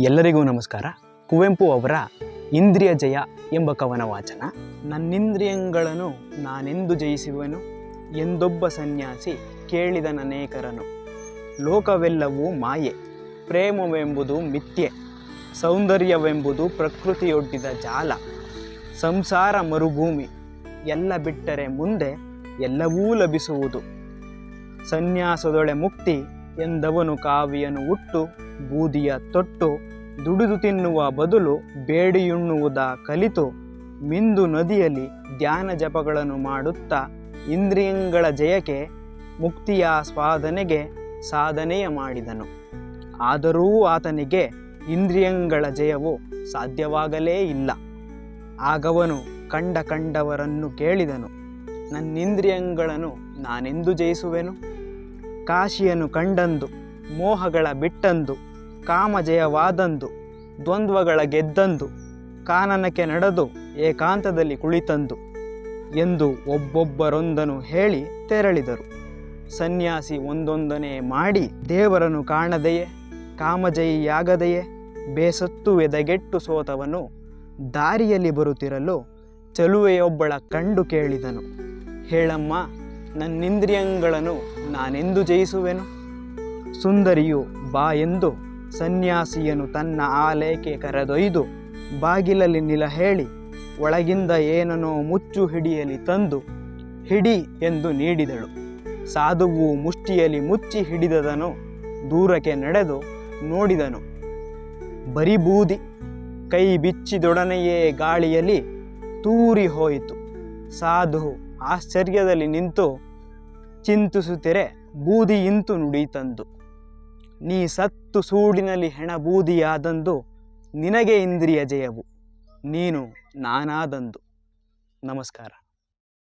ಎಲ್ಲರಿಗೂ ನಮಸ್ಕಾರ. ಕುವೆಂಪು ಅವರ ಇಂದ್ರಿಯ ಜಯ ಎಂಬ ಕವನ ವಾಚನ. ನನ್ನಿಂದ್ರಿಯಗಳನ್ನು ನಾನೆಂದು ಜಯಿಸುವೆನು, ಎಂದೊಬ್ಬ ಸನ್ಯಾಸಿ ಕೇಳಿದ ನನೇಕರನು ಲೋಕವೆಲ್ಲವೂ ಮಾಯೆ, ಪ್ರೇಮವೆಂಬುದು ಮಿಥ್ಯೆ, ಸೌಂದರ್ಯವೆಂಬುದು ಪ್ರಕೃತಿಯೊಡ್ಡಿದ ಜಾಲ, ಸಂಸಾರ ಮರುಭೂಮಿ, ಎಲ್ಲ ಬಿಟ್ಟರೆ ಮುಂದೆ ಎಲ್ಲವೂ ಲಭಿಸುವುದು. ಸನ್ಯಾಸದೊಳೆ ಮುಕ್ತಿ ಎಂದವನು ಕಾವಿಯನು ಹುಟ್ಟು ಬೂದಿಯ ತೊಟ್ಟು ದುಡಿದು ತಿನ್ನುವ ಬದಲು ಬೇಡಿಯುಣ್ಣುವುದ ಕಲಿತು ಮಿಂದು ನದಿಯಲ್ಲಿ ಧ್ಯಾನ ಜಪಗಳನ್ನು ಮಾಡುತ್ತಾ ಇಂದ್ರಿಯಗಳ ಜಯಕ್ಕೆ ಮುಕ್ತಿಯ ಸ್ವಾದನೆಗೆ ಸಾಧನೆಯ ಮಾಡಿದನು. ಆದರೂ ಆತನಿಗೆ ಇಂದ್ರಿಯಗಳ ಜಯವು ಸಾಧ್ಯವಾಗಲೇ ಇಲ್ಲ. ಆಗವನು ಕಂಡ ಕಂಡವರನ್ನು ಕೇಳಿದನು, ನನ್ನಿಂದ್ರಿಯಗಳನ್ನು ನಾನೆಂದು ಜಯಿಸುವೆನು? ಕಾಶಿಯನ್ನು ಕಂಡಂದು, ಮೋಹಗಳ ಬಿಟ್ಟಂದು ಕಾಮಜಯವಾದಂದು, ದ್ವಂದ್ವಗಳ ಗೆದ್ದಂದು, ಕಾನನಕ್ಕೆ ನಡೆದು ಏಕಾಂತದಲ್ಲಿ ಕುಳಿತಂದು ಎಂದು ಒಬ್ಬೊಬ್ಬರೊಂದನು ಹೇಳಿ ತೆರಳಿದರು. ಸನ್ಯಾಸಿ ಒಂದೊಂದನೇ ಮಾಡಿ ದೇವರನ್ನು ಕಾಣದೆಯೇ, ಕಾಮಜಯಿಯಾಗದೆಯೇ, ಬೇಸತ್ತು ಎದಗೆಟ್ಟು ಸೋತವನು, ದಾರಿಯಲ್ಲಿ ಬರುತ್ತಿರಲು ಚಲುವೆಯೊಬ್ಬಳ ಕಂಡು ಕೇಳಿದನು. ಹೇಳಮ್ಮ ನನ್ನಿಂದ್ರಿಯಗಳನ್ನು ನಾನೆಂದು ಜಯಿಸುವೆನು? ಸುಂದರಿಯು ಬಾ ಎಂದು ಸನ್ಯಾಸಿಯನು ತನ್ನ ಆಲೇಕೆ ಕರೆದೊಯ್ದು ಬಾಗಿಲಲ್ಲಿ ನಿಲ ಹೇಳಿ, ಒಳಗಿಂದ ಏನನೋ ಮುಚ್ಚು ಹಿಡಿಯಲಿ ತಂದು ಹಿಡಿ ಎಂದು ನೀಡಿದಳು. ಸಾಧುವು ಮುಷ್ಟಿಯಲ್ಲಿ ಮುಚ್ಚಿ ಹಿಡಿದದನು, ದೂರಕ್ಕೆ ನಡೆದು ನೋಡಿದನು. ಬರೀ ಬೂದಿ ಕೈ ಬಿಚ್ಚಿದೊಡನೆಯೇ ಗಾಳಿಯಲ್ಲಿ ತೂರಿ ಹೋಯಿತು. ಸಾಧು ಆಶ್ಚರ್ಯದಲ್ಲಿ ನಿಂತು ಚಿಂತಿಸುತ್ತಿರೆ, ಬೂದಿ ಇಂತು ನುಡಿತಂದು. ನೀ ಸತ್ತು ಸೂಡಿನಲ್ಲಿ ಹೆಣ ಬೂದಿಯಾದಂದು ನಿನಗೆ ಇಂದ್ರಿಯ ಜಯವು ನೀನು ನಾನಾದಂದು. ನಮಸ್ಕಾರ.